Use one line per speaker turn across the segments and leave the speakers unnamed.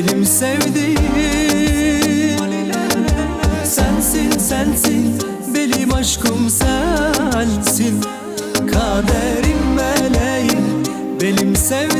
Benim sevdiğim Sensin sensin Benim aşkım sensin. Kaderim meleğim Benim sevdiğim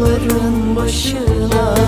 dağların başına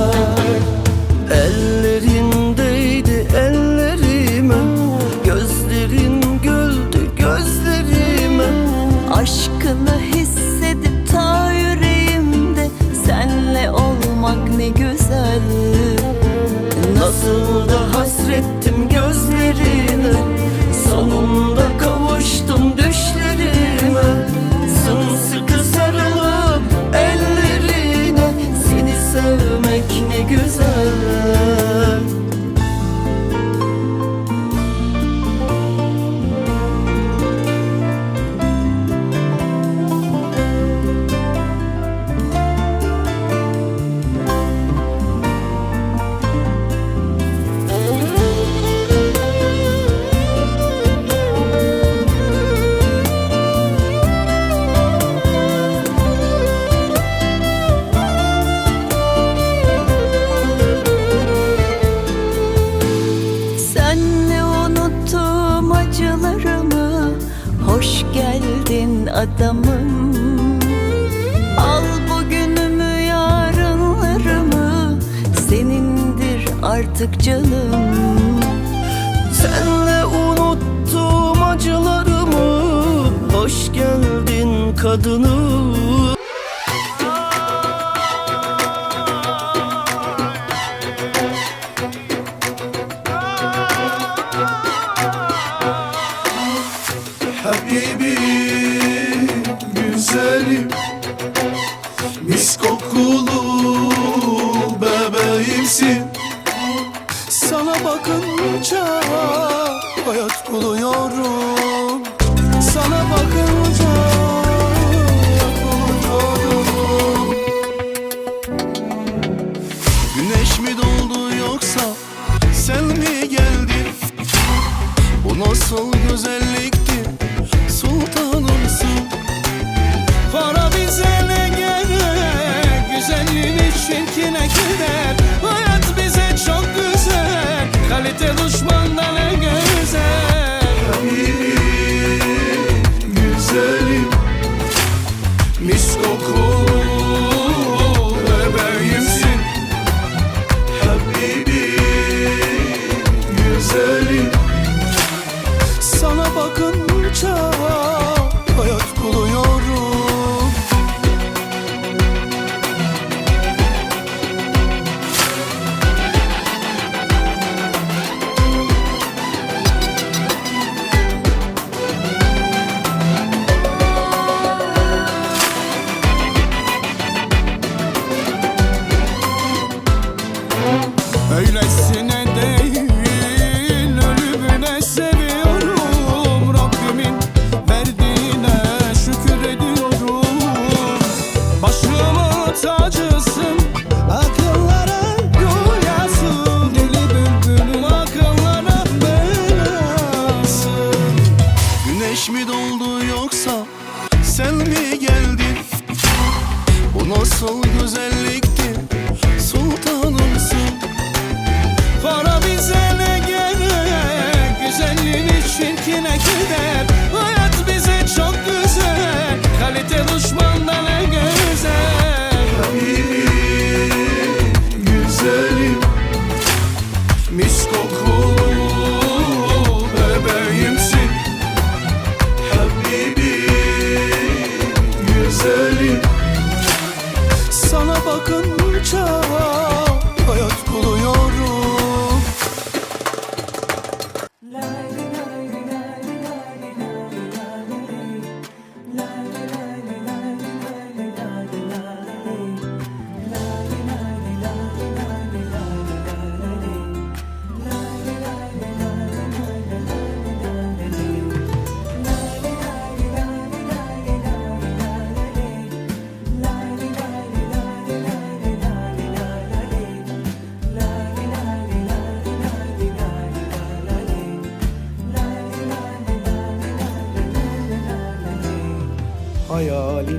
güzel. Adamım. Al bugünümü yarınlarımı Senindir artık canım.
Senle unuttum acılarımı Hoş geldin kadınım
bebeğimsin Sana bakınca Güneş mi doğdu yoksa sen mi geldin? Bu nasıl güzellikti? Sultanımsın. Para bize ne gerek? Güzelliğin için kine gider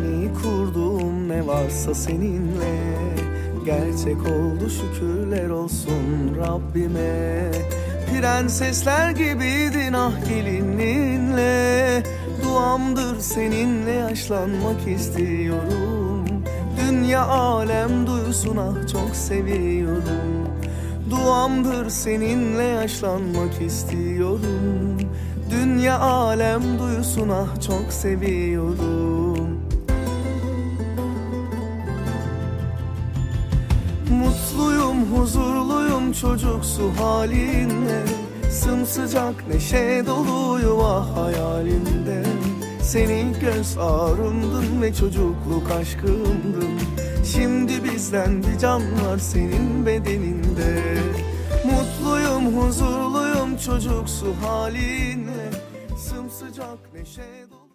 Hayalini kurduğum ne varsa seninle. Gerçek oldu şükürler olsun Rabbime. Prensesler gibiydin ah gelininle. Duamdır seninle yaşlanmak istiyorum. Dünya alem duysun ah çok seviyorum. Duamdır seninle yaşlanmak istiyorum. Dünya alem duysun ah çok seviyorum huzurluyum çocuksu halinle. Sımsıcak neşe dolu yuva hayalimde Senin göz ağrımdın ve çocukluk aşkımdın. Şimdi bizden bir can var senin bedeninde. Mutluyum, huzurluyum çocuksu halinle. Sımsıcak neşe